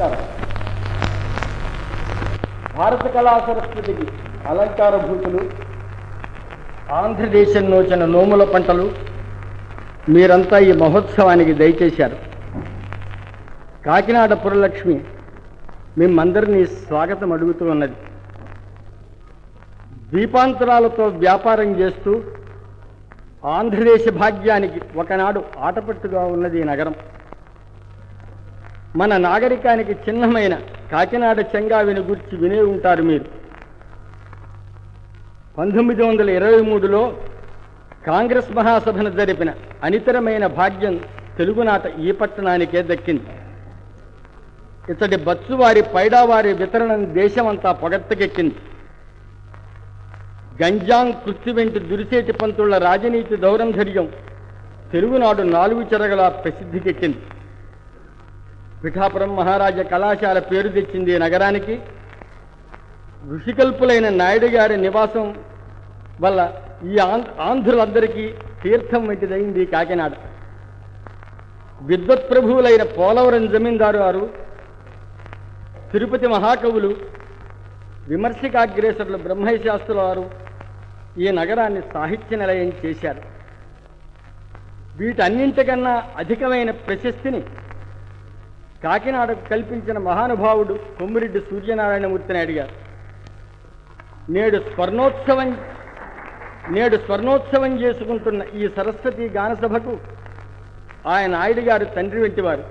నమస్కారం. భారత కళా సరస్వతికి అలంకార భూతులు ఆంధ్రదేశం నోచిన నోముల పంటలు మీరంతా ఈ మహోత్సవానికి దయచేశారు. కాకినాడ పురలక్ష్మి మిమ్మందరినీ స్వాగతం అడుగుతూ ఉన్నది. ద్వీపాంతరాలతో వ్యాపారం చేస్తూ ఆంధ్రదేశ భాగ్యానికి ఒకనాడు ఆటపట్టుగా ఉన్నది ఈ నగరం. మన నాగరికానికి చిహ్నమైన కాకినాడ చెంగావిని గురించి వినే ఉంటారు మీరు. పంతొమ్మిది వందల ఇరవై మూడులో కాంగ్రెస్ మహాసభను జరిపిన అనితరమైన భాగ్యం తెలుగునాట ఈ పట్టణానికే దక్కింది. ఇతడి బచ్చువారి పైడావారి వితరణను దేశమంతా పొగత్తకెక్కింది గంజాం కృత్తి వెంటి దురిసేటి పంతుళ్ళ రాజనీతి దౌరంధర్యం తెలుగునాడు నాలుగు చెరగల ప్రసిద్ధికెక్కింది. పిఠాపురం మహారాజా కళాశాల పేరు తెచ్చింది ఈ నగరానికి. ఋషికల్పులైన నాయుడు గారి నివాసం వల్ల ఈ ఆంధ్ర ఆంధ్రులందరికీ తీర్థం వంటిదైంది కాకినాడ. విద్వత్ ప్రభువులైన పోలవరం జమీందారు వారు తిరుపతి మహాకవులు విమర్శకాగ్రేసరులు బ్రహ్మశాస్త్రుల వారు ఈ నగరాన్ని సాహిత్య నిలయం చేశారు. వీటన్నింటికన్నా అధికమైన ప్రశస్తిని కాకినాడకు కల్పించిన మహానుభావుడు కొమ్మిరెడ్డి సూర్యనారాయణమూర్తిని అడిగారు. గారు నేడు స్వర్ణోత్సవం నేడు స్వర్ణోత్సవం చేసుకుంటున్న ఈ సరస్వతి గానసభకు ఆయన నాయుడు గారు తండ్రి వంటివారు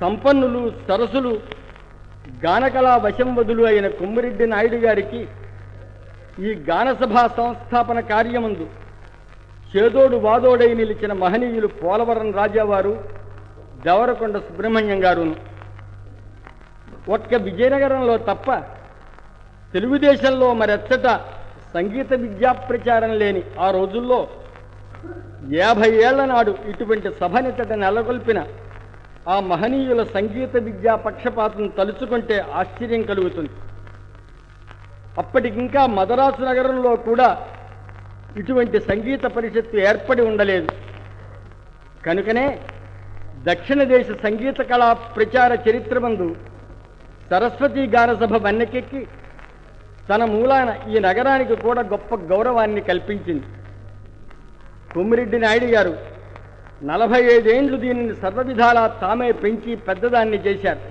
సంపన్నులు సరసులు గానకళా వశం వదులు అయిన కొమ్మిరెడ్డి నాయుడు గారికి ఈ గానసభ సంస్థాపన కార్యముందు చేదోడు వాదోడై నిలిచిన మహనీయులు పోలవరం రాజావారు దేవరకొండ సుబ్రహ్మణ్యం గారును. ఒక్క విజయనగరంలో తప్ప తెలుగుదేశంలో మరెచ్చట సంగీత విద్యా ప్రచారం లేని ఆ రోజుల్లో యాభై ఏళ్ళ నాడు ఇటువంటి సభనితట నెలకొల్పిన ఆ మహనీయుల సంగీత విద్యా పక్షపాతం తలుచుకుంటే ఆశ్చర్యం కలుగుతుంది. అప్పటికింకా మదరాసు నగరంలో కూడా ఇటువంటి సంగీత పరిషత్తు ఏర్పడి ఉండలేదు. కనుకనే దక్షిణ దేశ సంగీత కళా ప్రచార చరిత్ర మందు సరస్వతి గానసభ వన్నెకెక్కి తన మూలాన ఈ నగరానికి కూడా గొప్ప గౌరవాన్ని కల్పించింది. కొమ్మిరెడ్డి నాయుడు గారు నలభై ఐదేండ్లు దీనిని సర్వవిధాలా తామే పెంచి పెద్దదాన్ని చేశారు.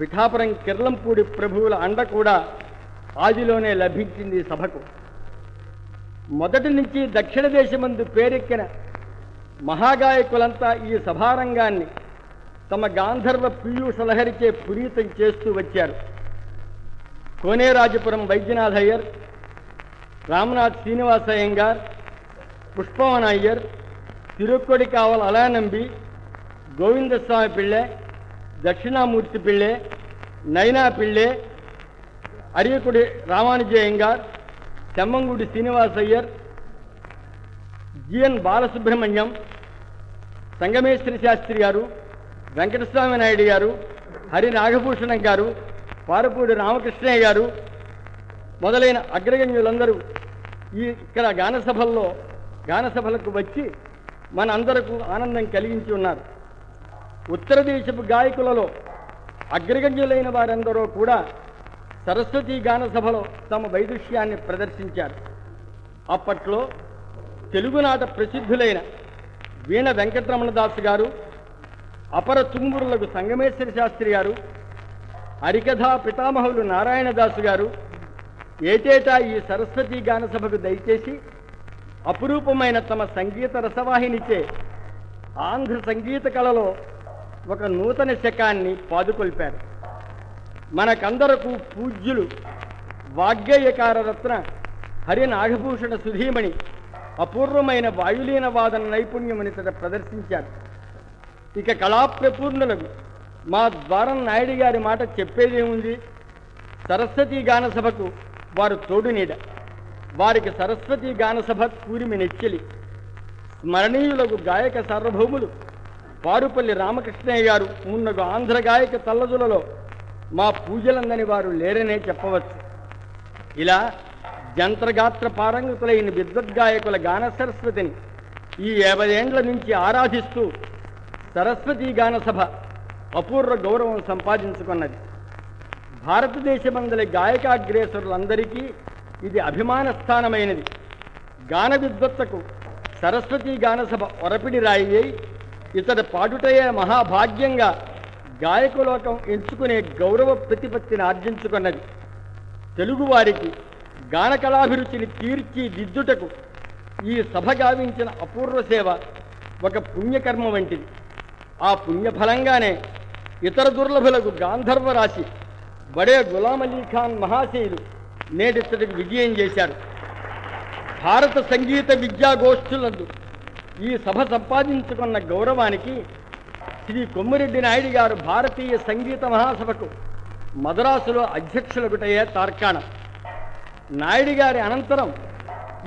పిఠాపురం కిర్లంపూడి ప్రభువుల అండ కూడా ఆదిలోనే లభించింది ఈ సభకు. మొదటి నుంచి దక్షిణ దేశమందు పేరెక్కిన మహాగాయకులంతా ఈ సభారంగాన్ని తమ గాంధర్వ పీయూషలహరిచే పురీతం చేస్తూ వచ్చారు. కోనేరాజపురం వైద్యనాథ్ అయ్యర్ రామనాథ్ శ్రీనివాస అయ్యంగార్ పుష్పవన అయ్యర్ తిరుక్కొడి కావల అలానంబి గోవిందస్వామి పిళ్ళె దక్షిణామూర్తి పిళ్ళె నైనా పిళ్ళె అరియకుడి రామానుజయ్యంగార్ చెమ్మంగుడి శ్రీనివాస అయ్యర్ జిఎన్ బాలసుబ్రహ్మణ్యం సంగమేశ్వరి శాస్త్రి గారు వెంకటస్వామి నాయుడు గారు హరి నాగభూషణం గారు పారపూడి రామకృష్ణయ్య గారు మొదలైన అగ్రగణ్యులందరూ ఈ ఇక్కడ గానసభల్లో గానసభలకు వచ్చి మన ఆనందం కలిగించి ఉన్నారు. ఉత్తర దేశపు గాయకులలో అగ్రగణ్యులైన వారందరూ కూడా సరస్వతి గానసభలో తమ వైదుష్యాన్ని ప్రదర్శించారు. అప్పట్లో తెలుగునాట ప్రసిద్ధులైన వీణ వెంకటరమణదాస్ గారు అపర తుంగురులకు సంగమేశ్వర శాస్త్రి గారు హరికథా పితామహులు నారాయణదాసు గారు ఏటేటా ఈ సరస్వతి గానసభకు దయచేసి అపురూపమైన తమ సంగీత రసవాహినిచే ఆంధ్ర సంగీత కళలో ఒక నూతన శకాన్ని పాదుకొల్పారు. మనకందరకు పూజ్యులు వాగ్గేయకార రత్న హరి నాగభూషణ సుధీమణి అపూర్వమైన వాయులీన వాదన నైపుణ్యమని తట ప్రదర్శించారు ఇక కళాప్రపూర్ణులకు మా ద్వారం నాయుడు గారి మాట చెప్పేదేముంది సరస్వతి గానసభకు వారు తోడునీడ వారికి సరస్వతి గానసభ కూరిమి నెచ్చెలి. స్మరణీయులకు గాయక సార్వభౌములు పారుపల్లి రామకృష్ణయ్య గారు మున్నగు ఆంధ్ర గాయక తల్లజులలో మా పూజలందని వారు లేరనే చెప్పవచ్చు. ఇలా జంత్రగాత్ర పారంగతులైన విద్వద్గాయకుల గాన సరస్వతిని ఈ యాభై ఏండ్ల నుంచి ఆరాధిస్తూ సరస్వతి గాన సభ అపూర్వ గౌరవం సంపాదించుకున్నది. భారతదేశమందలి గాయకాగ్రేసరులందరికీ ఇది అభిమాన స్థానమైనది గాన విద్వత్తకు సరస్వతీ గానసభ ఒరపిడి రాయి అయి ఇతడు పాడుటయే మహాభాగ్యంగా గాయకులోకం ఎంచుకునే గౌరవ ప్రతిపత్తిని ఆర్జించుకున్నది. తెలుగువారికి గాన కళాభిరుచిని తీర్చిదిద్దుటకు ఈ సభ గావించిన అపూర్వ సేవ ఒక పుణ్యకర్మ వంటిది. ఆ పుణ్యఫలంగానే ఇతర దుర్లభులకు గాంధర్వ రాశి బడే గులాం అలీ ఖాన్ మహాశయులు నేటిత్తడికి విజయం చేశారు. భారత సంగీత విద్యా గోష్ఠులందు ఈ సభ సంపాదించుకున్న గౌరవానికి శ్రీ కొమ్మిరెడ్డి నాయుడు గారు భారతీయ సంగీత మహాసభకు మద్రాసులో అధ్యక్షులకుటయ్యే తార్కాణం. నాయుడు గారి అనంతరం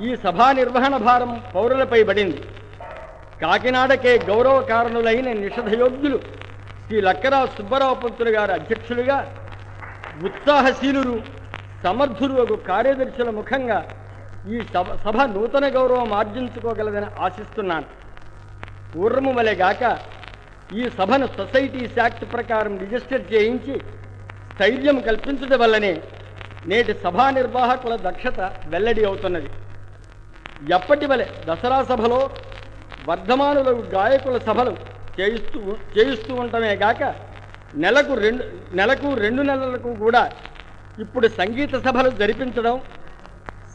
ఈ సభా నిర్వహణ భారం పౌరులపై పడింది. కాకినాడకే గౌరవ కారణులైన నిషధయోగ్యులు శ్రీ లక్కరావు సుబ్బారావు పంతులు గారు అధ్యక్షులుగా ఉత్సాహశీలురు సమర్థులు ఒక కార్యదర్శుల ముఖంగా ఈ సభ సభ నూతన గౌరవం ఆర్జించుకోగలదని ఆశిస్తున్నాను. పూర్వము వలెగాక ఈ సభను సొసైటీస్ యాక్ట్ ప్రకారం రిజిస్టర్ చేయించి స్థైర్యం కల్పించడం వల్లనే నేటి సభా నిర్వాహకుల దక్షత వెల్లడి అవుతున్నది. ఎప్పటి వలె దసరా సభలో వర్ధమానులకు గాయకుల సభలు చేయిస్తూ చేయిస్తూ ఉండటమే గాక నెలకు రెండు నెలకు రెండు నెలలకు కూడా ఇప్పుడు సంగీత సభలు జరిపించడం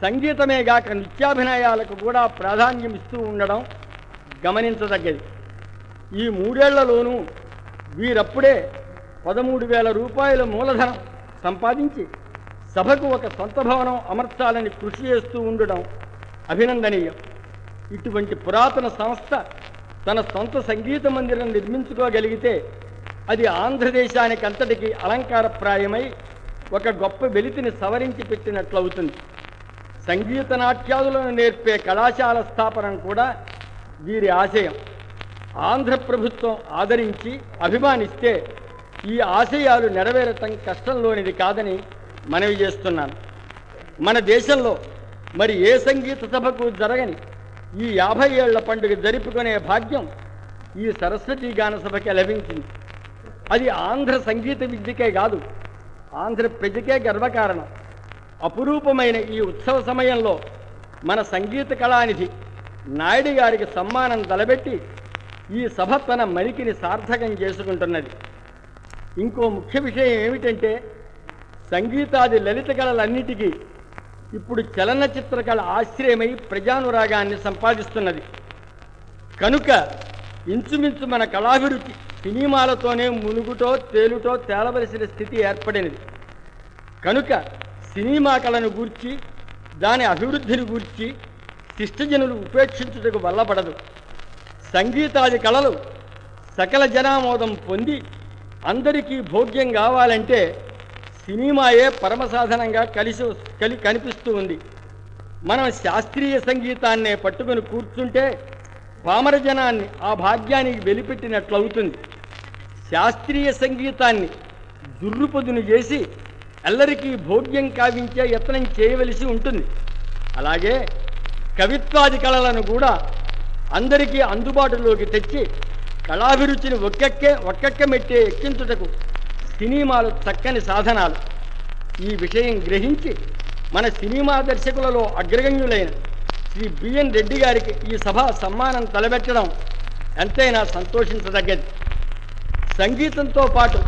సంగీతమే గాక నృత్యాభినయాలకు కూడా ప్రాధాన్యం ఇస్తూ ఉండడం గమనించదగ్గది. ఈ మూడేళ్ళలోనూ వీరప్పుడే పదమూడు వేల రూపాయల మూలధనం సంపాదించి సభకు ఒక సొంత భవనం అమర్చాలని కృషి చేస్తూ ఉండడం అభినందనీయం. ఇటువంటి పురాతన సంస్థ తన సొంత సంగీత మందిరం నిర్మించుకోగలిగితే అది ఆంధ్రదేశానికి అంతటికి అలంకారప్రాయమై ఒక గొప్ప వెలితిని సవరించి పెట్టినట్లవుతుంది. సంగీత నాట్యాదులను నేర్పే కళాశాల స్థాపన కూడా వీరి ఆశయం. ఆంధ్ర ప్రభుత్వం ఆదరించి అభిమానిస్తే ఈ ఆశయాలు నెరవేరటం కష్టంలోనిది కాదని మనవి చేస్తున్నాను. మన దేశంలో మరి ఏ సంగీత సభకు జరగని ఈ యాభై ఏళ్ళ పండుగ జరుపుకునే భాగ్యం ఈ సరస్వతీ గాన సభకే లభించింది. అది ఆంధ్ర సంగీత విద్యకే కాదు ఆంధ్ర ప్రజకే గర్వకారణం. అపురూపమైన ఈ ఉత్సవ సమయంలో మన సంగీత కళానిధి నాయుడు గారికి సమ్మానం తలబెట్టి ఈ సభ తన మణికిని సార్థకం చేసుకుంటున్నది. ఇంకో ముఖ్య విషయం ఏమిటంటే సంగీతాది లలిత కళలన్నిటికీ ఇప్పుడు చలనచిత్ర కళ ఆశ్రయమై ప్రజానురాగాన్ని సంపాదిస్తున్నది. కనుక ఇంచుమించు మన కళాభిరుచి సినిమాలతోనే మునుగుటో తేలుటో తేలవలసిన స్థితి ఏర్పడినది. కనుక సినిమా కళను గూర్చి దాని అభివృద్ధిని గూర్చి శిష్టజనులు ఉపేక్షించుటకు వల్లపడదు సంగీతాది కళలు సకల జనామోదం పొంది అందరికీ భోగ్యం కావాలంటే సినిమాయే పరమసాధనంగా కలిసి కలి కనిపిస్తూ ఉంది. మనం శాస్త్రీయ సంగీతాన్నే పట్టుకొని కూర్చుంటే పామరజనాన్ని ఆ భాగ్యానికి వెలిపెట్టినట్లవుతుంది. శాస్త్రీయ సంగీతాన్ని దుర్రుపదును చేసి ఎల్లరికీ భోగ్యం కావించే యత్నం చేయవలసి ఉంటుంది. అలాగే కవిత్వాది కళలను కూడా అందరికీ అందుబాటులోకి తెచ్చి కళాభిరుచిని ఒక్కెక్కే ఒక్కెక్క మెట్టే ఎక్కించుటకు సినిమాలు చక్కని సాధనాలు. ఈ విషయం గ్రహించి మన సినిమా దర్శకులలో అగ్రగణ్యులైన శ్రీ బిఎన్ రెడ్డి గారికి ఈ సభ సమ్మానం తలబెట్టడం ఎంతైనా సంతోషించదగ్గది. సంగీతంతో పాటు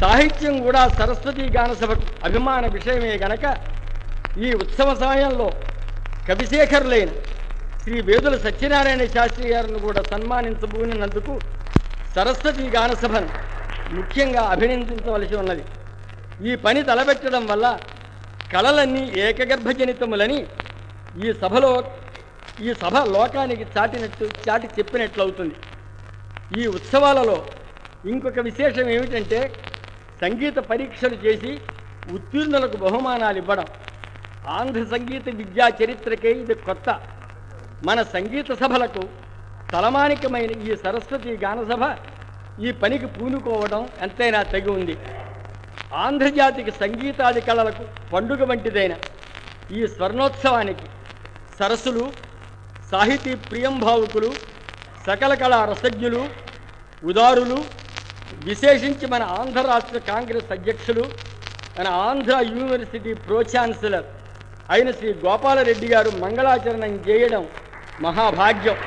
సాహిత్యం కూడా సరస్వతి గానసభకు అభిమాన విషయమే గనక ఈ ఉత్సవ సమయంలో కవిశేఖరులైన శ్రీ వేదుల సత్యనారాయణ శాస్త్రి గారిని కూడా సన్మానించబూనినందుకు సరస్వతి గానసభను ముఖ్యంగా అభినందించవలసి ఉన్నది. ఈ పని తలపెట్టడం వల్ల కళలన్నీ ఏకగర్భజనితములని ఈ సభలో ఈ సభ లోకానికి చాటినట్టు చాటి చెప్పినట్లవుతుంది. ఈ ఉత్సవాలలో ఇంకొక విశేషం ఏమిటంటే సంగీత పరీక్షలు చేసి ఉత్తీర్ణులకు బహుమానాలు ఇవ్వడం. ఆంధ్ర సంగీత విద్యా చరిత్రకే ఇది కొత్త. మన సంగీత సభలకు తలమానికమైన ఈ సరస్వతి గానసభ ఈ పనికి పూనుకోవడం ఎంతైనా తగి ఉంది. ఆంధ్రజాతికి సంగీతాది కళలకు పండుగ వంటిదైన ఈ స్వర్ణోత్సవానికి సరస్సులు సాహితీ ప్రియంభావుకులు సకల కళా రసజ్ఞులు ఉదారులు విశేషించి మన ఆంధ్ర రాష్ట్ర కాంగ్రెస్ అధ్యక్షులు మన ఆంధ్ర యూనివర్సిటీ ప్రో ఛాన్సలర్ అయిన శ్రీ గోపాలరెడ్డి గారు మంగళాచరణం చేయడం మహాభాగ్యం.